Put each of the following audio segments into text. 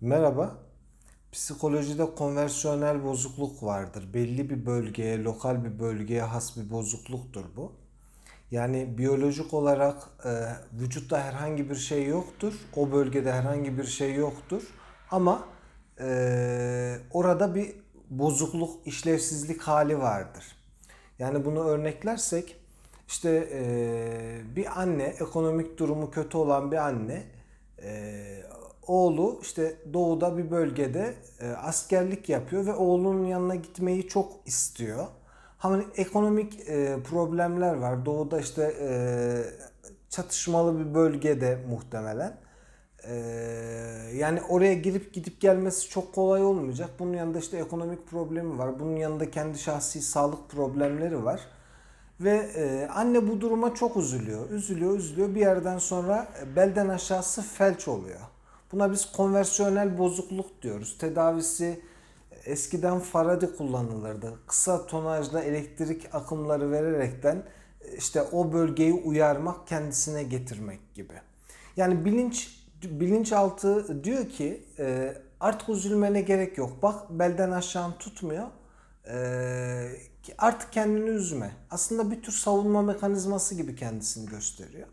Merhaba. Psikolojide konversiyonel bozukluk vardır. Belli bir bölgeye, lokal bir bölgeye has bir bozukluktur bu. Yani biyolojik olarak e, vücutta herhangi bir şey yoktur. O bölgede herhangi bir şey yoktur. Ama e, orada bir bozukluk, işlevsizlik hali vardır. Yani bunu örneklersek işte e, bir anne, ekonomik durumu kötü olan bir anne e, oğlu işte doğuda bir bölgede e, askerlik yapıyor ve oğlunun yanına gitmeyi çok istiyor. Hani ekonomik e, problemler var. Doğuda işte e, çatışmalı bir bölgede muhtemelen. Yani oraya girip gidip gelmesi çok kolay olmayacak. Bunun yanında işte ekonomik problemi var. Bunun yanında kendi şahsi sağlık problemleri var. Ve anne bu duruma çok üzülüyor. Üzülüyor, üzülüyor. Bir yerden sonra belden aşağısı felç oluyor. Buna biz konversiyonel bozukluk diyoruz. Tedavisi e, eskiden Faraday kullanılırdı. Kısa tonajlı elektrik akımları vererekten e, işte o bölgeyi uyarmak, kendisine getirmek gibi. Yani bilinç bilinçaltı diyor ki e, artık üzülmene gerek yok. Bak belden aşağı tutmuyor. Ee, artık kendini üzme. Aslında bir tür savunma mekanizması gibi kendisini gösteriyor.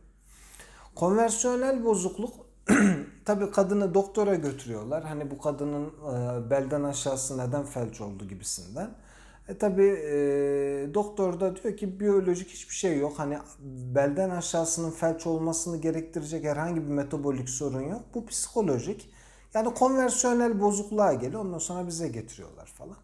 Konversiyonel bozukluk tabii kadını doktora götürüyorlar. Hani bu kadının e, belden aşağısı neden felç oldu gibisinden. E tabi e, doktor da diyor ki biyolojik hiçbir şey yok. Hani belden aşağısının felç olmasını gerektirecek herhangi bir metabolik sorun yok. Bu psikolojik. Yani konversiyonel bozukluğa geliyor. Ondan sonra bize getiriyorlar falan.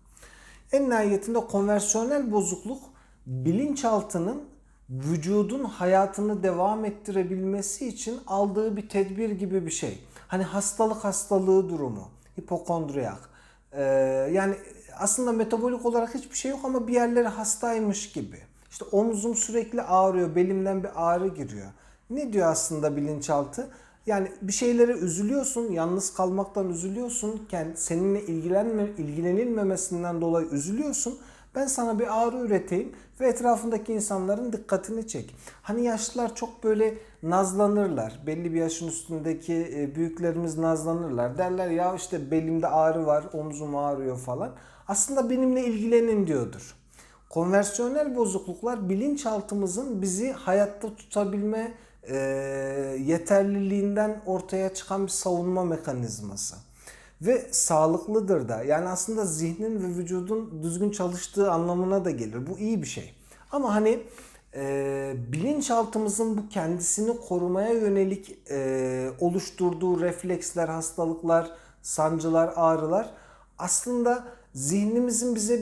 En nihayetinde konversiyonel bozukluk bilinçaltının vücudun hayatını devam ettirebilmesi için aldığı bir tedbir gibi bir şey. Hani hastalık hastalığı durumu, hipokondriyak. Ee, yani aslında metabolik olarak hiçbir şey yok ama bir yerleri hastaymış gibi. İşte omzum sürekli ağrıyor, belimden bir ağrı giriyor. Ne diyor aslında bilinçaltı? Yani bir şeylere üzülüyorsun, yalnız kalmaktan üzülüyorsun, kendi seninle ilgilenme, ilgilenilmemesinden dolayı üzülüyorsun. Ben sana bir ağrı üreteyim ve etrafındaki insanların dikkatini çek. Hani yaşlılar çok böyle nazlanırlar. Belli bir yaşın üstündeki e, büyüklerimiz nazlanırlar. Derler ya işte belimde ağrı var, omzum ağrıyor falan. Aslında benimle ilgilenin diyordur. Konversiyonel bozukluklar bilinçaltımızın bizi hayatta tutabilme e, yeterliliğinden ortaya çıkan bir savunma mekanizması. Ve sağlıklıdır da. Yani aslında zihnin ve vücudun düzgün çalıştığı anlamına da gelir. Bu iyi bir şey. Ama hani e, bilinçaltımızın bu kendisini korumaya yönelik e, oluşturduğu refleksler, hastalıklar, sancılar, ağrılar aslında zihnimizin bize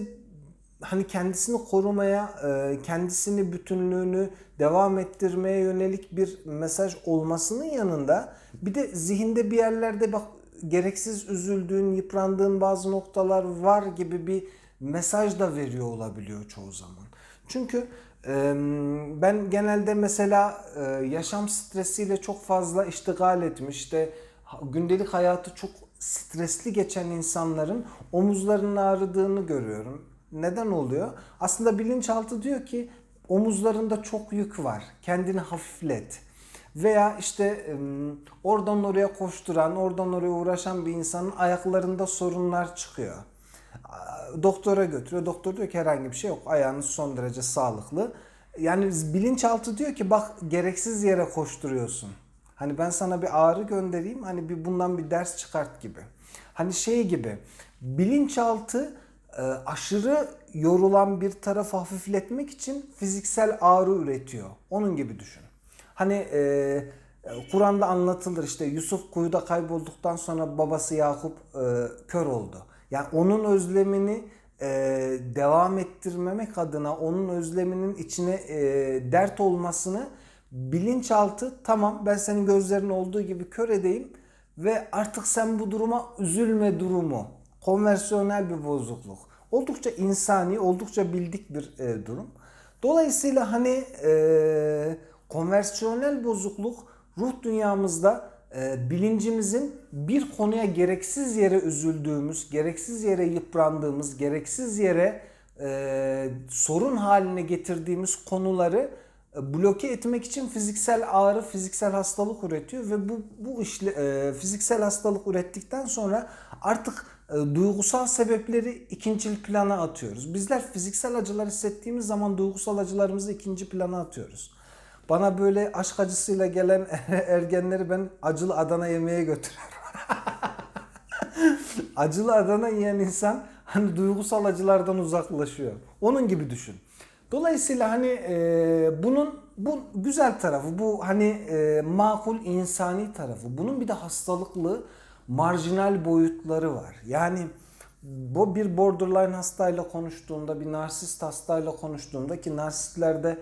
hani kendisini korumaya, e, kendisini bütünlüğünü devam ettirmeye yönelik bir mesaj olmasının yanında bir de zihinde bir yerlerde bak gereksiz üzüldüğün, yıprandığın bazı noktalar var gibi bir mesaj da veriyor olabiliyor çoğu zaman. Çünkü ben genelde mesela yaşam stresiyle çok fazla iştigal etmiş, işte gündelik hayatı çok stresli geçen insanların omuzlarının ağrıdığını görüyorum. Neden oluyor? Aslında bilinçaltı diyor ki omuzlarında çok yük var. Kendini hafiflet. Veya işte oradan oraya koşturan, oradan oraya uğraşan bir insanın ayaklarında sorunlar çıkıyor. Doktora götürüyor. Doktor diyor ki herhangi bir şey yok. Ayağınız son derece sağlıklı. Yani bilinçaltı diyor ki bak gereksiz yere koşturuyorsun. Hani ben sana bir ağrı göndereyim. Hani bir bundan bir ders çıkart gibi. Hani şey gibi. Bilinçaltı e, aşırı yorulan bir tarafı hafifletmek için fiziksel ağrı üretiyor. Onun gibi düşün. Hani e, Kur'an'da anlatılır işte Yusuf kuyuda kaybolduktan sonra babası Yakup e, kör oldu. Yani onun özlemini e, devam ettirmemek adına onun özleminin içine e, dert olmasını bilinçaltı tamam ben senin gözlerin olduğu gibi kör edeyim ve artık sen bu duruma üzülme durumu. Konversiyonel bir bozukluk. Oldukça insani, oldukça bildik bir e, durum. Dolayısıyla hani e, konversiyonel bozukluk ruh dünyamızda e, bilincimizin bir konuya gereksiz yere üzüldüğümüz, gereksiz yere yıprandığımız, gereksiz yere e, sorun haline getirdiğimiz konuları e, bloke etmek için fiziksel ağrı, fiziksel hastalık üretiyor ve bu bu işle e, fiziksel hastalık ürettikten sonra artık e, duygusal sebepleri ikincil plana atıyoruz. Bizler fiziksel acılar hissettiğimiz zaman duygusal acılarımızı ikinci plana atıyoruz. Bana böyle aşk acısıyla gelen ergenleri ben acılı Adana yemeğe götürüyorum. acılı Adana yiyen insan hani duygusal acılardan uzaklaşıyor. Onun gibi düşün. Dolayısıyla hani e, bunun bu güzel tarafı, bu hani e, makul insani tarafı. Bunun bir de hastalıklı, marjinal boyutları var. Yani bu bir borderline hastayla konuştuğunda, bir narsist hastayla konuştuğunda ki narsistlerde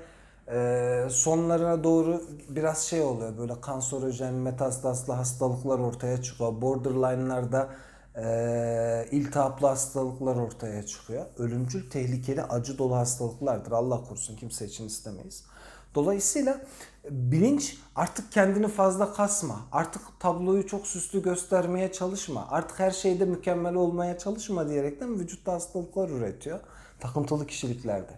e, sonlarına doğru biraz şey oluyor böyle kanserojen, metastazlı hastalıklar ortaya çıkıyor. Borderline'larda e, iltihaplı hastalıklar ortaya çıkıyor. Ölümcül, tehlikeli, acı dolu hastalıklardır. Allah korusun kimse için istemeyiz. Dolayısıyla bilinç artık kendini fazla kasma. Artık tabloyu çok süslü göstermeye çalışma. Artık her şeyde mükemmel olmaya çalışma diyerekten vücutta hastalıklar üretiyor. Takıntılı kişiliklerde.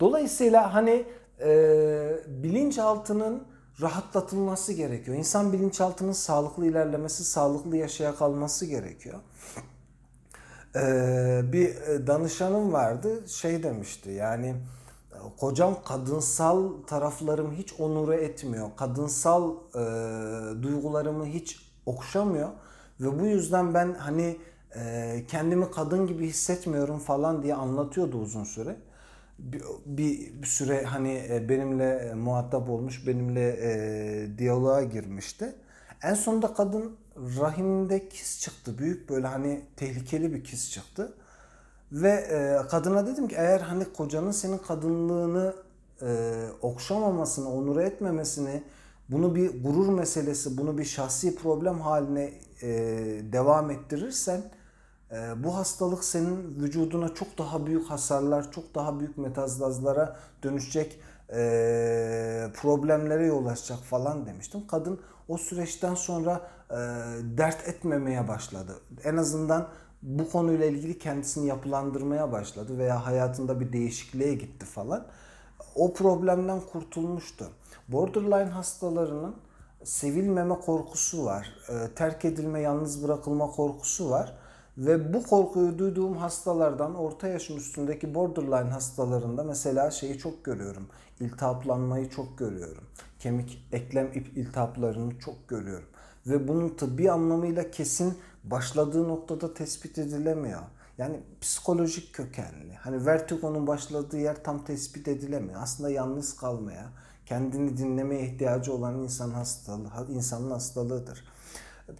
Dolayısıyla hani e, bilinçaltının rahatlatılması gerekiyor. İnsan bilinçaltının sağlıklı ilerlemesi, sağlıklı yaşaya kalması gerekiyor. Ee, bir danışanım vardı şey demişti yani kocam kadınsal taraflarımı hiç onure etmiyor. Kadınsal e, duygularımı hiç okşamıyor ve bu yüzden ben hani e, kendimi kadın gibi hissetmiyorum falan diye anlatıyordu uzun süre. Bir, bir, süre hani e, benimle e, muhatap olmuş, benimle e, diyaloğa girmişti. En sonunda kadın rahiminde kis çıktı. Büyük böyle hani tehlikeli bir kis çıktı. Ve e, kadına dedim ki eğer hani kocanın senin kadınlığını e, okşamamasını, onur etmemesini, bunu bir gurur meselesi, bunu bir şahsi problem haline e, devam ettirirsen bu hastalık senin vücuduna çok daha büyük hasarlar, çok daha büyük metastazlara dönüşecek e, problemlere yol açacak falan demiştim. Kadın o süreçten sonra e, dert etmemeye başladı. En azından bu konuyla ilgili kendisini yapılandırmaya başladı veya hayatında bir değişikliğe gitti falan. O problemden kurtulmuştu. Borderline hastalarının sevilmeme korkusu var. E, terk edilme, yalnız bırakılma korkusu var. Ve bu korkuyu duyduğum hastalardan orta yaşın üstündeki borderline hastalarında mesela şeyi çok görüyorum. İltihaplanmayı çok görüyorum. Kemik eklem iltihaplarını çok görüyorum. Ve bunun tıbbi anlamıyla kesin başladığı noktada tespit edilemiyor. Yani psikolojik kökenli. Hani vertigonun başladığı yer tam tespit edilemiyor. Aslında yalnız kalmaya, kendini dinlemeye ihtiyacı olan insan hastalığı, insanın hastalığıdır.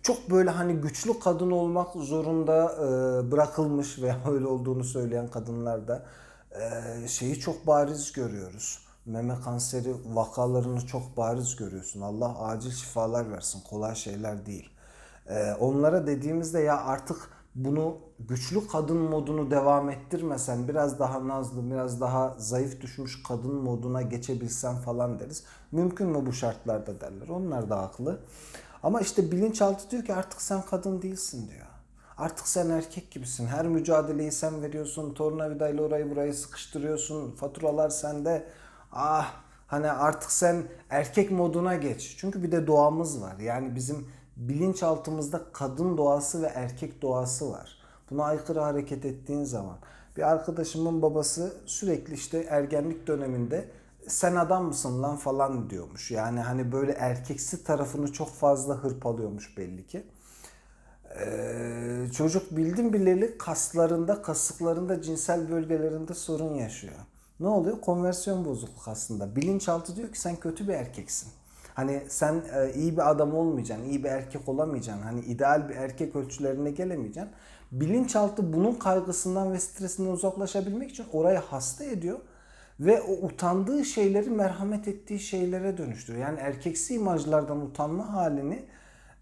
Çok böyle hani güçlü kadın olmak zorunda e, bırakılmış veya öyle olduğunu söyleyen kadınlarda e, şeyi çok bariz görüyoruz. Meme kanseri vakalarını çok bariz görüyorsun. Allah acil şifalar versin. Kolay şeyler değil. Ee, onlara dediğimizde ya artık bunu güçlü kadın modunu devam ettirmesen biraz daha nazlı, biraz daha zayıf düşmüş kadın moduna geçebilsen falan deriz. Mümkün mü bu şartlarda derler. Onlar da haklı. Ama işte bilinçaltı diyor ki artık sen kadın değilsin diyor. Artık sen erkek gibisin. Her mücadeleyi sen veriyorsun. Tornavidayla orayı burayı sıkıştırıyorsun. Faturalar sende. Ah hani artık sen erkek moduna geç. Çünkü bir de doğamız var. Yani bizim bilinçaltımızda kadın doğası ve erkek doğası var. Buna aykırı hareket ettiğin zaman. Bir arkadaşımın babası sürekli işte ergenlik döneminde sen adam mısın lan falan diyormuş. Yani hani böyle erkeksi tarafını çok fazla hırpalıyormuş belli ki. Ee, çocuk bildim bileli kaslarında, kasıklarında, cinsel bölgelerinde sorun yaşıyor. Ne oluyor? Konversiyon bozukluk aslında. Bilinçaltı diyor ki sen kötü bir erkeksin. Hani sen e, iyi bir adam olmayacaksın, iyi bir erkek olamayacaksın. Hani ideal bir erkek ölçülerine gelemeyeceksin. Bilinçaltı bunun kaygısından ve stresinden uzaklaşabilmek için orayı hasta ediyor ve o utandığı şeyleri merhamet ettiği şeylere dönüştürüyor. Yani erkeksi imajlardan utanma halini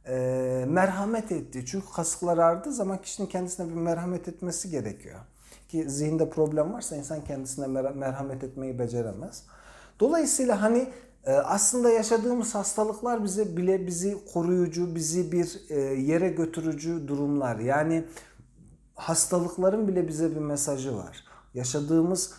e, merhamet ettiği. Çünkü kasıklar ağrıdığı zaman kişinin kendisine bir merhamet etmesi gerekiyor. Ki zihinde problem varsa insan kendisine merhamet etmeyi beceremez. Dolayısıyla hani e, aslında yaşadığımız hastalıklar bize bile bizi koruyucu, bizi bir e, yere götürücü durumlar. Yani hastalıkların bile bize bir mesajı var. yaşadığımız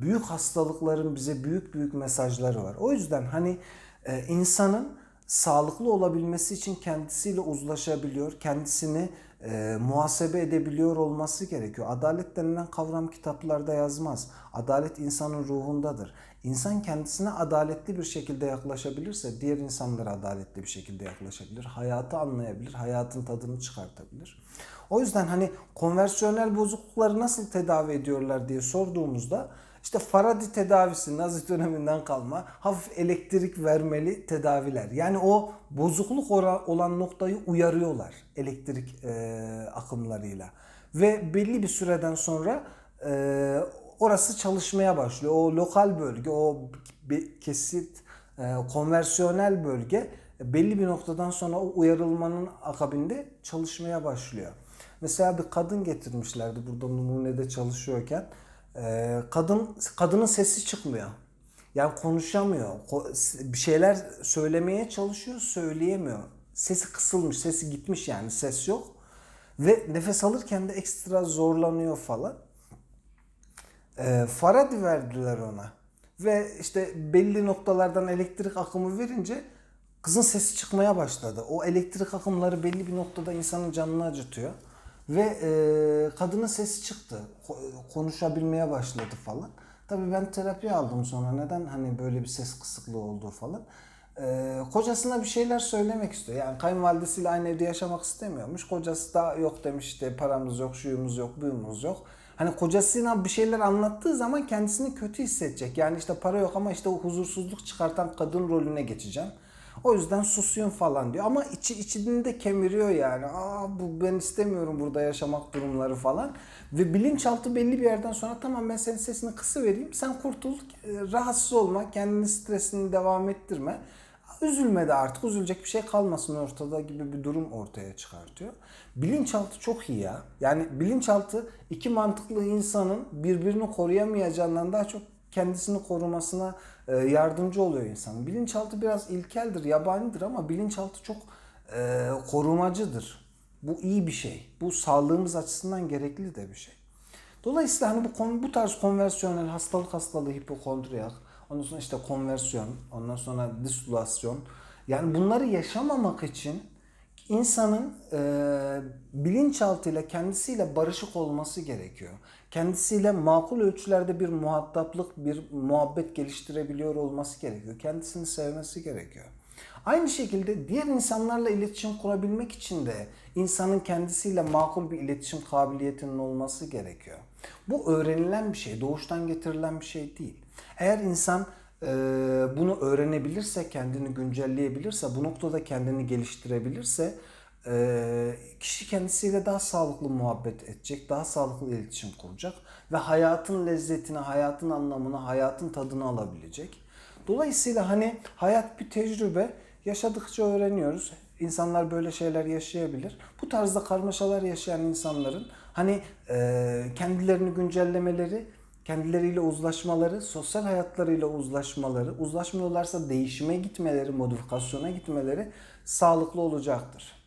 büyük hastalıkların bize büyük büyük mesajları var. O yüzden hani e, insanın sağlıklı olabilmesi için kendisiyle uzlaşabiliyor, kendisini e, muhasebe edebiliyor olması gerekiyor. Adalet denilen kavram kitaplarda yazmaz. Adalet insanın ruhundadır. İnsan kendisine adaletli bir şekilde yaklaşabilirse diğer insanlara adaletli bir şekilde yaklaşabilir. Hayatı anlayabilir, hayatın tadını çıkartabilir. O yüzden hani konversiyonel bozuklukları nasıl tedavi ediyorlar diye sorduğumuzda işte Faraday tedavisi Nazi döneminden kalma hafif elektrik vermeli tedaviler. Yani o bozukluk olan noktayı uyarıyorlar elektrik e, akımlarıyla. Ve belli bir süreden sonra e, orası çalışmaya başlıyor. O lokal bölge, o kesit, e, konversiyonel bölge belli bir noktadan sonra o uyarılmanın akabinde çalışmaya başlıyor. Mesela bir kadın getirmişlerdi burada numunede çalışıyorken. Ee, kadın kadının sesi çıkmıyor. Yani konuşamıyor. Ko- Bir şeyler söylemeye çalışıyor, söyleyemiyor. Sesi kısılmış, sesi gitmiş yani ses yok. Ve nefes alırken de ekstra zorlanıyor falan. Ee, Faraday verdiler ona. Ve işte belli noktalardan elektrik akımı verince kızın sesi çıkmaya başladı. O elektrik akımları belli bir noktada insanın canını acıtıyor. Ve e, kadının sesi çıktı. Ko- Konuşabilmeye başladı falan. Tabii ben terapi aldım sonra. Neden hani böyle bir ses kısıklığı olduğu falan. Ee, kocasına bir şeyler söylemek istiyor. Yani kayınvalidesiyle aynı evde yaşamak istemiyormuş. Kocası da yok demiş işte paramız yok, şuyumuz yok, buyumuz yok. Hani kocasına bir şeyler anlattığı zaman kendisini kötü hissedecek. Yani işte para yok ama işte o huzursuzluk çıkartan kadın rolüne geçeceğim. O yüzden susuyum falan diyor. Ama içi içinde kemiriyor yani. Aa bu ben istemiyorum burada yaşamak durumları falan. Ve bilinçaltı belli bir yerden sonra tamam ben senin sesini kısı vereyim. Sen kurtul. e, Rahatsız olma. Kendini stresini devam ettirme. Üzülme de artık. Üzülecek bir şey kalmasın ortada gibi bir durum ortaya çıkartıyor. Bilinçaltı çok iyi ya. Yani bilinçaltı iki mantıklı insanın birbirini koruyamayacağından daha çok kendisini korumasına yardımcı oluyor insanın. Bilinçaltı biraz ilkeldir, yabanidir ama bilinçaltı çok e, korumacıdır. Bu iyi bir şey. Bu sağlığımız açısından gerekli de bir şey. Dolayısıyla hani bu konu bu tarz konversiyonel hastalık hastalığı hipokondriyak, ondan sonra işte konversiyon, ondan sonra disolasyon. Yani bunları yaşamamak için insanın e, bilinçaltıyla kendisiyle barışık olması gerekiyor. Kendisiyle makul ölçülerde bir muhataplık, bir muhabbet geliştirebiliyor olması gerekiyor. Kendisini sevmesi gerekiyor. Aynı şekilde diğer insanlarla iletişim kurabilmek için de insanın kendisiyle makul bir iletişim kabiliyetinin olması gerekiyor. Bu öğrenilen bir şey, doğuştan getirilen bir şey değil. Eğer insan e, bunu öğrenebilirse, kendini güncelleyebilirse, bu noktada kendini geliştirebilirse e, kişi kendisiyle daha sağlıklı muhabbet edecek, daha sağlıklı iletişim kuracak ve hayatın lezzetini, hayatın anlamını, hayatın tadını alabilecek. Dolayısıyla hani hayat bir tecrübe, yaşadıkça öğreniyoruz. İnsanlar böyle şeyler yaşayabilir. Bu tarzda karmaşalar yaşayan insanların hani e, kendilerini güncellemeleri, kendileriyle uzlaşmaları, sosyal hayatlarıyla uzlaşmaları, uzlaşmıyorlarsa değişime gitmeleri, modifikasyona gitmeleri sağlıklı olacaktır.